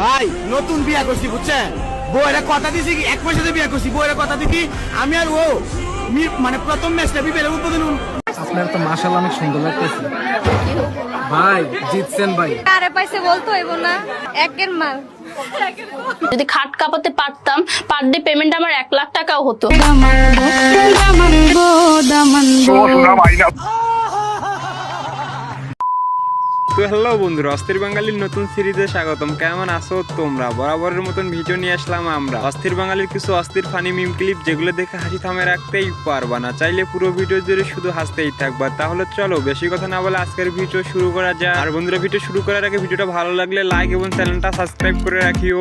ভাই নতুন বিয়া করছি বুঝছেন? বউয়েরা কথা দিছি কি এক পয়সাতে বিয়া করছি বউয়েরা কথা দিছি আমি আর ও মানে প্রথম ম্যাচটা বিপিএল উদ্বোধন আপনার তো মাসাল অনেক সুন্দর লাগতেছে। ভাই জিতছেন ভাই। কারে পাইছে বলতো না একের মাল। যদি খাট কাঁপাতে পারতাম পার ডে পেমেন্ট আমার এক লাখ টাকাও হতো। তো হ্যালো বন্ধুরা অস্থির বাঙালির নতুন সিরিজে স্বাগতম। কেমন আছো তোমরা? বরাবরের মতন ভিডিও নিয়ে আসলাম আমরা। অস্থির বাঙালির কিছু অস্থির ফানি মিম ক্লিপ যেগুলো দেখে হাসি থামে রাখতেই পারবা না। চাইলে পুরো ভিডিও জুড়ে শুধু হাসতেই থাকবা। তাহলে চলো বেশি কথা না বলে আজকের ভিডিও শুরু করা যায় আর বন্ধুরা ভিডিও শুরু করার আগে ভিডিওটা ভালো লাগলে লাইক এবং চ্যানেলটা সাবস্ক্রাইব করে রাখিও।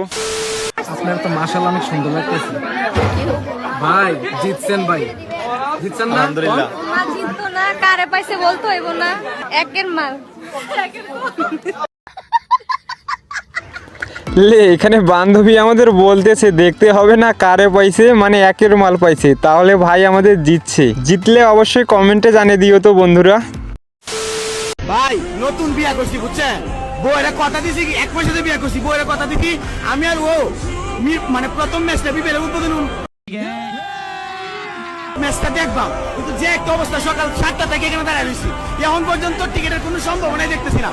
আপনার তো মাসাল অনেক সুন্দর লাগতেছে। ভাই জিতছেন ভাই। জিতছেন না? আলহামদুলিল্লাহ। মাল চিনতো না। কারে পাইছে বলতো হইব না। একের মাল। লে, এখানে বান্ধবী আমাদের বলতেছে, দেখতে হবে না কারে পাইছে মানে একের মাল পাইছে, তাহলে ভাই আমাদের জিতছে। জিতলে অবশ্যই কমেন্টে জানিয়ে দিও তো বন্ধুরা। ভাই, নতুন বিয়া করছি, বুঝছেন? বউয়েরা কথা দিছি কি, এক মাসে বিয়া করছি, বউয়েরা কথা দিছি আমি আর ও মানে প্রথম ম্যাচটা বিপিএল উদ্বোধন ম্যাচটা দেখবাম কিন্তু যে একটা অবস্থা সকাল সাতটা থেকে এখানে দাঁড়ায় রয়েছি এখন পর্যন্ত টিকিটের কোনো সম্ভাবনাই দেখতেছি না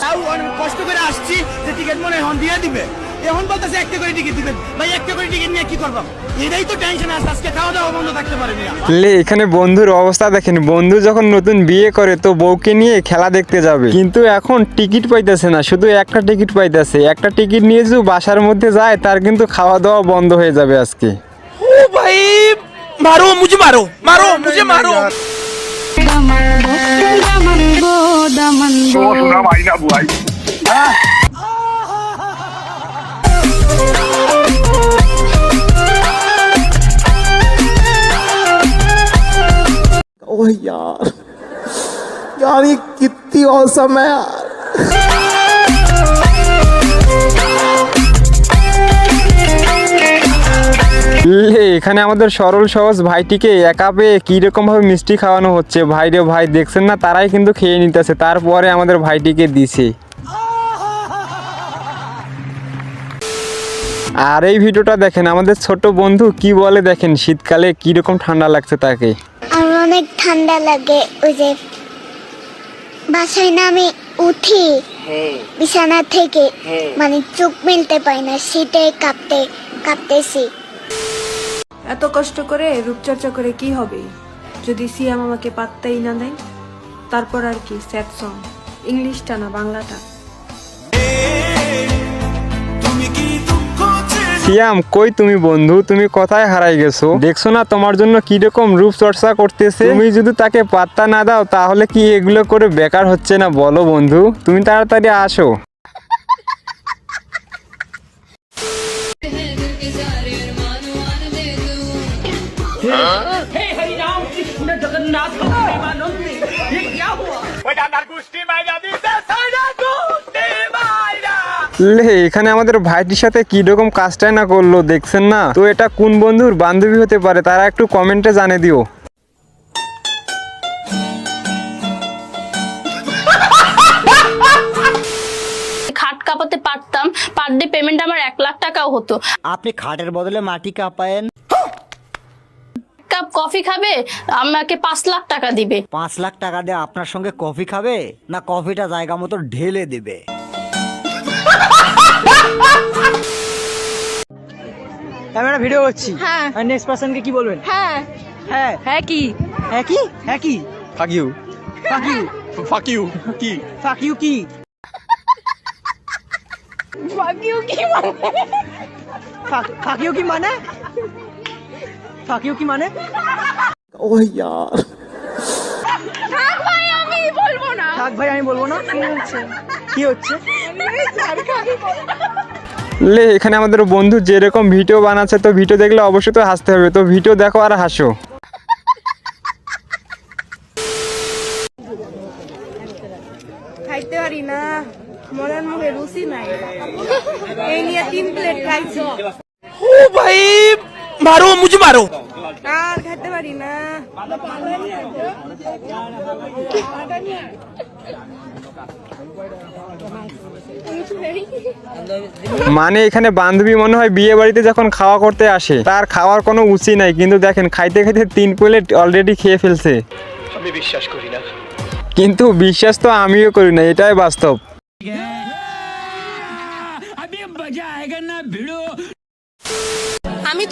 তাও অনেক কষ্ট করে আসছি যে টিকিট মনে হয় এখন দিয়ে দিবে। এখন বলতেছে একটা করে টিকিট দিবেন। ভাই একটা করে টিকিট নিয়ে কি করবাম এটাই তো টেনশন আছে আজকে খাওয়া দাওয়া বন্ধ থাকতে পারেনি লে এখানে বন্ধুর অবস্থা দেখেন। বন্ধু যখন নতুন বিয়ে করে তো বউকে নিয়ে খেলা দেখতে যাবে। কিন্তু এখন টিকিট পাইতেছে না শুধু একটা টিকিট পাইতেছে। একটা টিকিট নিয়ে যদি বাসার মধ্যে যায় তার কিন্তু খাওয়া দাওয়া বন্ধ হয়ে যাবে আজকে। भाई? मारो मुझे मारो मारो मुझे मारो। सुना ओह यार यार ये कितनी औसम है यार। এখানে আমাদের সরল সহজ ভাইটিকে একা পেয়ে কীরকম ভাবে মিষ্টি খাওয়ানো হচ্ছে? ভাই রে ভাই দেখছেন না? তারাই কিন্তু খেয়ে নিতেছে। তারপরে আমাদের ভাইটিকে দিছে। আর এই ভিডিওটা দেখেন আমাদের ছোট বন্ধু কি বলে দেখেন? শীতকালে কীরকম ঠান্ডা লাগছে তাকে? আমার অনেক ঠান্ডা লাগে ওই যে বাসায় না আমি উঠি বিছানা থেকে মানে চোখ মেলতে পারি না সেটাই কাঁপতে কাঁপতেছি। এত কষ্ট করে রূপচর্চা করে কি হবে? যদি সিয়াম আমাকে পাত্তাই না দেয়, তারপর আর কি স্যাড সং? ইংলিশটা না, বাংলাটা? সিয়াম, কই তুমি বন্ধু? তুমি কোথায় হারাই গেছো। দেখছ না তোমার জন্য কীরকম রূপ চর্চা করতেছে? তুমি যদি তাকে পাত্তা না দাও, তাহলে কি এগুলো করে বেকার হচ্ছে না? বলো বন্ধু। তুমি তাড়াতাড়ি আসো। লে এখানে আমাদের ভাইটির সাথে কি রকম কাজটাই না করল দেখছেন না? তো এটা কোন বন্ধুর বান্ধবী হতে পারে তারা একটু কমেন্টে জানিয়ে দিও। খাট কাঁপাতে পারতাম পার ডে পেমেন্ট আমার এক লাখ টাকাও হতো। আপনি খাটের বদলে মাটি কাঁপায়েন। কাপ কফি খাবে আমাকে পাঁচ লাখ টাকা দিবে। পাঁচ লাখ টাকা দিয়ে আপনার সঙ্গে কফি খাবে না কফিটা জায়গা মতো ঢেলে দেবে? ক্যামেরা ভিডিও করছি। হ্যাঁ। নেক্সট পার্সনকে কি বলবেন? হ্যাঁ। হ্যাঁ। হ্যাঁ কি? হ্যাঁ কি? হ্যাঁ কি? Fuck you fuck you fuck you কি? ফাক ইউ কি? ফাক ইউ কি মানে? ফাক ইউ কি মানে? কি মানে? ও থাক ভাই আমি বলব না। থাক ভাই আমি বলব না। কি হচ্ছে? কি হচ্ছে? লে এখানে আমাদের বন্ধু যেরকম ভিডিও বানাচ্ছে তো ভিডিও দেখলে অবশ্যই তো হাসতে হবে। তো ভিডিও দেখো আর হাসো। খাইতে পারি না। মনের মুখে রুচি নাই। এই নিয়ে তিন প্লেট খাইছি। ও ভাই! মারো মুঝে মারো। আর খাইতে পারি না। মানে এখানে বান্ধবী মনে হয় বিয়ে বাড়িতে যখন খাওয়া করতে আসে তার খাওয়ার কোনো উচি নাই। কিন্তু দেখেন খাইতে খাইতে তিন প্লেট অলরেডি খেয়ে ফেলছে। আমি বিশ্বাস করি না। কিন্তু বিশ্বাস তো আমিও করি না এটাই বাস্তব। আমি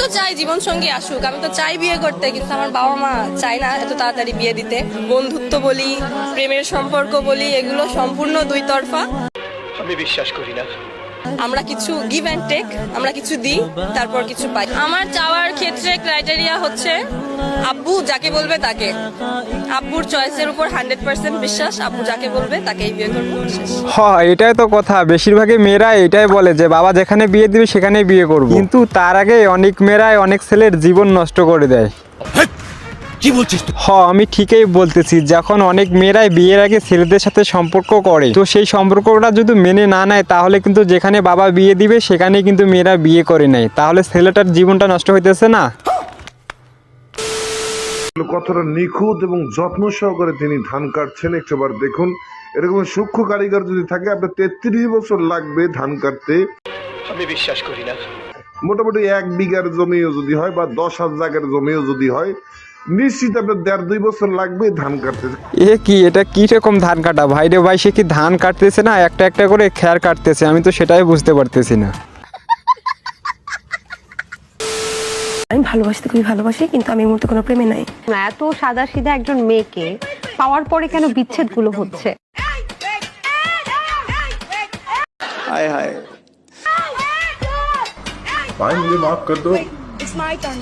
তো চাই জীবন সঙ্গী আসুক, আমি তো চাই বিয়ে করতে, কিন্তু আমার বাবা মা চায় না এত তাড়াতাড়ি বিয়ে দিতে। বন্ধুত্ব বলি, প্রেমের সম্পর্ক বলি, এগুলো সম্পূর্ণ দুই তরফা। আমি বিশ্বাস করি না। আমরা কিছু গিভ অ্যান্ড টেক আমরা কিছু দিই তারপর কিছু পাই। আমার চাওয়ার ক্ষেত্রে ক্রাইটেরিয়া হচ্ছে আব্বু যাকে বলবে তাকে। আব্বুর চয়েসের উপর হান্ড্রেড পার্সেন্ট বিশ্বাস আব্বু যাকে বলবে তাকেই বিয়ে করব। হ এটাই তো কথা। বেশিরভাগই মেয়েরা এটাই বলে যে বাবা যেখানে বিয়ে দিবে সেখানে বিয়ে করব। কিন্তু তার আগে অনেক মেয়েরাই অনেক ছেলের জীবন নষ্ট করে দেয়। কি বলছিস হ আমি ঠিকই বলতেছি যখন অনেক মেয়েরাই বিয়ের আগে ছেলেদের সাথে সম্পর্ক করে তো সেই সম্পর্কটা যদি মেনে না নেয় তাহলে কিন্তু যেখানে বাবা বিয়ে দিবে সেখানে কিন্তু মেয়েরা বিয়ে করে নেয়। তাহলে ছেলেটার জীবনটা নষ্ট হইতেছে না? কতটা নিখুঁত এবং যত্ন সহকারে তিনি ধান কাটছেন। একটাবার দেখুন এরকম সূক্ষ্ম কারিগর যদি থাকে আপনার তেত্রিশ বছর লাগবে ধান কাটতে। আমি বিশ্বাস করি না। মোটামুটি এক বিঘার জমিও যদি হয় বা দশ হাজার জায়গার জমিও যদি হয় নিশ্চিত আপনার দেড় দুই বছর লাগবে ধান কাটতেছে এ কি এটা কি রকম ধান কাটা? ভাই রে ভাই সে কি ধান কাটতেছে না? একটা একটা করে খেয়ার কাটতেছে আমি তো সেটাই বুঝতে পারতেছি না। আমি ভালোবাসতে খুবই ভালোবাসি কিন্তু আমি এই মুহূর্তে কোনো প্রেমে নাই। এত সাদা সিধা একজন মেয়েকে পাওয়ার পরে কেন বিচ্ছেদগুলো হচ্ছে? হায় হায়। টাইম মাফ কর দো ইটস মাই টার্ন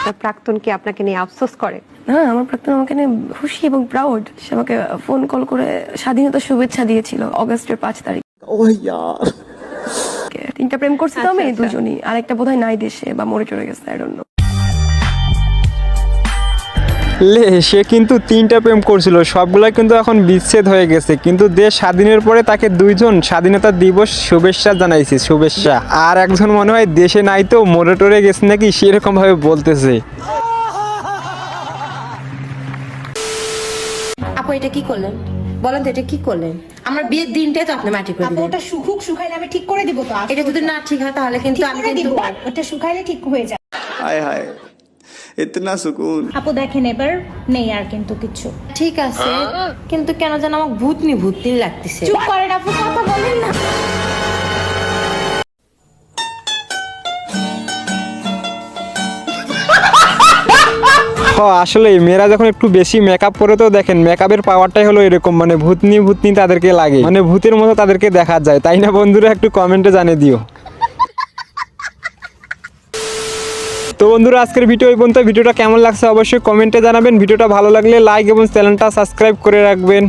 আপনার প্রাক্তন কি আপনাকে নিয়ে আফসোস করে? না আমার প্রাক্তন আমাকে নিয়ে খুশি এবং প্রাউড সে আমাকে ফোন কল করে স্বাধীনতা শুভেচ্ছা দিয়েছিল অগস্টের পাঁচ তারিখ। তিনটা প্রেম করছি তো আচ্ছা, আমি আচ্ছা। দুজনই। আরেকটা বোধহয় নাই দেশে বা মরে চড়ে গেছে আই ডোন্ট নো লে সে কিন্তু তিনটা প্রেম করছিল। সবগুলো কিন্তু এখন বিচ্ছেদ হয়ে গেছে। কিন্তু দেশ স্বাধীনের পরে তাকে দুইজন স্বাধীনতা দিবস শুভেচ্ছা জানাইছে শুভেচ্ছা। আর একজন মনে হয় দেশে নাই তো মরে টরে গেছে নাকি সেরকমভাবে বলতেছে। আপু এটা কি করলেন? বলেন এটা কি করলেন? আমার বিয়ের দিনটাই তো আপনি মাটি করে দিলেন। ওটা আমি ঠিক করে দিব তো। এটা যদি না ঠিক হয় তাহলে কিন্তু আমি কিন্তু ওটা ঠিক হয়ে যায় হায় হায়। ইতনা সুকুন আপু দেখেন এবার নেই আর কিন্তু কিছু। ঠিক আছে হ্যাঁ? কিন্তু কেন যেন আমার ভূতনি ভূতনি লাগতেছে। চুপ করেন আপু কথা বলেন না। আসলে মেয়েরা যখন একটু বেশি মেকআপ করে তো দেখেন মেকআপের পাওয়ারটাই হলো এরকম মানে ভূতনি ভূতনি তাদেরকে লাগে। মানে ভূতের মতো তাদেরকে দেখা যায় তাই না বন্ধুরা? একটু কমেন্টে জানিয়ে দিও। তো বন্ধুরা, আজকের ভিডিও এই পর্যন্ত। ভিডিওটা কেমন লাগছে অবশ্যই কমেন্টে জানাবেন। ভিডিওটা ভালো লাগলে লাইক এবং চ্যানেলটা সাবস্ক্রাইব করে রাখবেন।